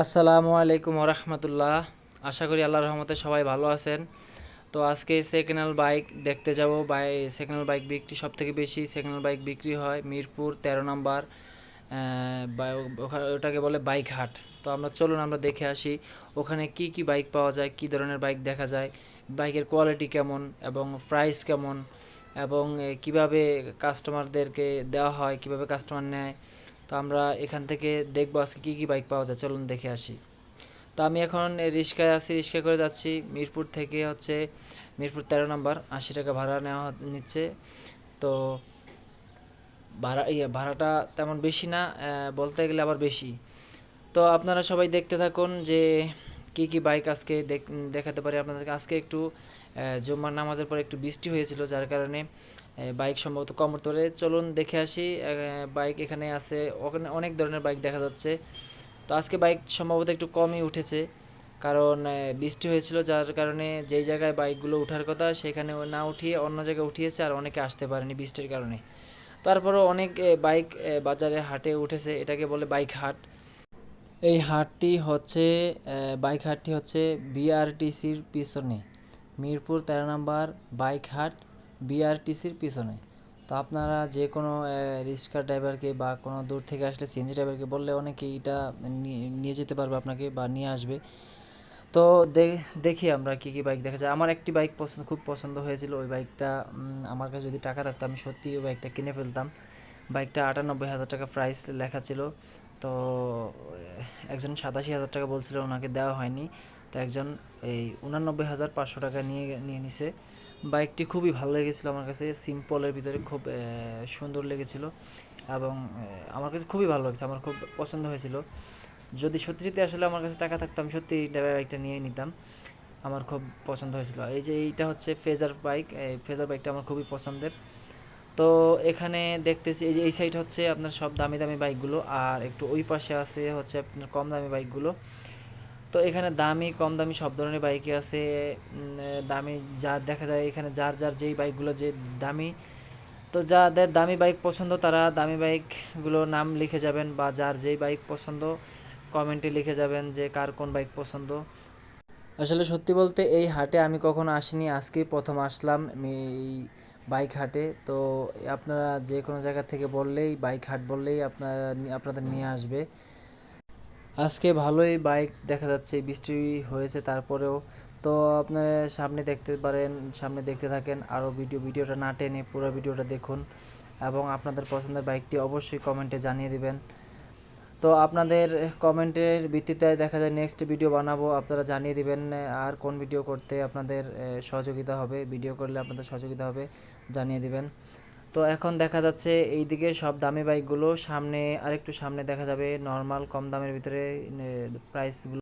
আসসালামু আলাইকুম রহমতুল্লাহ আশা করি আল্লাহর রহমতে সবাই ভালো আছেন। তো আজকে সেকেন্ড বাইক দেখতে যাব। বাই সেকেন্ড বাইক বিক্রি সব থেকে বেশি। সেকেন্ড বাইক বিক্রি হয় মিরপুর তেরো নম্বর ওটাকে বলে বাইক হাট তো আমরা চলুন, আমরা দেখে আসি ওখানে কি কি বাইক পাওয়া যায়, কি ধরনের বাইক দেখা যায় বাইকের কোয়ালিটি কেমন এবং প্রাইস কেমন এবং কীভাবে কাস্টমারদেরকে দেওয়া হয়, কীভাবে কাস্টমার নেয় তো আমরা এখান থেকে দেখব আজকে কী কী বাইক পাওয়া যায়। চলুন দেখে আসি। তো আমি এখন রিক্সায় আছি, রিক্সা করে যাচ্ছি। মিরপুর থেকে হচ্ছে, মিরপুর তেরো নম্বর, আশি টাকা ভাড়া নেওয়া নিচ্ছে। তো ভাড়া ইয়ে ভাড়াটা তেমন বেশি না বলতে গেলে আবার বেশি। তো আপনারা সবাই দেখতে থাকুন যে কি কি বাইক আজকে দেখ- দেখাতে পারি আপনাদেরকে। আজকে একটু জুম্মার নামাজের পরে একটু বৃষ্টি হয়েছিল, যার কারণে বাইক সম্ভবত কম উঠতে পারে চলুন দেখে আসি বাইক এখানে আছে, ওখানে অনেক ধরনের বাইক দেখা যাচ্ছে। তো আজকে বাইক সম্ভবত একটু কমই উঠেছে, কারণ বৃষ্টি হয়েছিল, যার কারণে যেই জায়গায় বাইকগুলো ওঠার কথা সেখানে না উঠিয়ে অন্য জায়গায় উঠিয়েছে আর অনেকে আসতে পারেনি বৃষ্টির কারণে। তারপরও অনেক বাইক বাজারে হাটে উঠেছে, এটাকে বলে বাইক হাট। এই হাটটি হচ্ছে বাইক হাটটি হচ্ছে বিআরটিসির পিছনে। মিরপুর তেরো নম্বর বাইক হাট। বিআরটিসির পিছনে। তো আপনারা যে কোনো রিক্সা ড্রাইভারকে বা কোনো দূর থেকে আসলে সিএনজি ড্রাইভারকে বললে অনেকে এটা নিয়ে যেতে পারবে আপনাকে বা নিয়ে আসবে। তো দেখি আমরা কী কী বাইক দেখা যায়। আমার একটি বাইক পছন্দ খুব পছন্দ হয়েছিল। ওই বাইকটা আমার কাছে যদি টাকা থাকতো, আমি সত্যি ওই বাইকটা কিনে ফেলতাম। বাইকটা আটানব্বই হাজার টাকা প্রাইস লেখা ছিল। তো, একজন সাতাশি হাজার টাকা বলছিল, ওনাকে দেওয়া হয়নি। তো একজন এই উনানব্বই হাজার পাঁচশো টাকা নিয়ে নিয়ে নিছে। বাইকটি খুবই ভালো লেগেছিলো আমার কাছে, সিম্পলের ভিতরে খুব সুন্দর লেগেছিল এবং আমার কাছে খুবই ভালো লাগছে, আমার খুব পছন্দ হয়েছিল। যদি সত্যি সত্যি আসলে আমার কাছে টাকা থাকতো আমি সত্যি বাইকটা নিয়ে নিতাম, আমার খুব পছন্দ হয়েছিল। এই যে এইটা হচ্ছে ফেজার বাইক এই ফেজার বাইকটা আমার খুবই পছন্দের। তো এখানে দেখতেছি, এই যে এই সাইড হচ্ছে আপনার সব দামি দামি বাইকগুলো আর একটু ওই পাশে আছে হচ্ছে আপনার কম দামি বাইকগুলো তো এখানে দামি, কম দামি সব ধরনের বাইকই আছে। দামি যা দেখা যায় এখানে, যার যার যেই বাইকগুলো যে দামি। তো যাদের দামি বাইক পছন্দ, তারা দামি বাইকগুলোর নাম লিখে যাবেন বা যার যেই বাইক পছন্দ কমেন্টে লিখে যাবেন যে কার কোন বাইক পছন্দ। আসলে সত্যি বলতে এই হাটে আমি কখনো আসিনি, আজকেই প্রথম আসলাম এই বাইক হাটে। তো আপনারা যে কোনো জায়গা থেকে বললেই বাইক হাট বললেই আপনারা আপনাদের নিয়ে আসবে। আজকে ভালোই বাইক দেখা যাচ্ছে, বৃষ্টি হয়েছে তারপরেও। তো আপনারা সামনে দেখতে পারেন, সামনে দেখতে থাকেন আরও ভিডিও ভিডিওটা না টেনে পুরো ভিডিওটা দেখুন। এবং আপনাদের পছন্দের বাইকটি অবশ্যই কমেন্টে জানিয়ে দিবেন। তো আপনাদের কমেন্টের ভিত্তিতে দেখা যায় নেক্সট ভিডিও বানাবো, আপনারা জানিয়ে দিবেন, আর কোন ভিডিও করতে আপনাদের সহযোগিতা হবে ভিডিও করলে আপনাদের সহযোগিতা হবে, জানিয়ে দিবেন। তো এখন দেখা যাচ্ছে এই দিকে সব দামি বাইকগুলো সামনে, আরেকটু সামনে দেখা যাবে নর্মাল কম দামের ভিতরে প্রাইসগুলো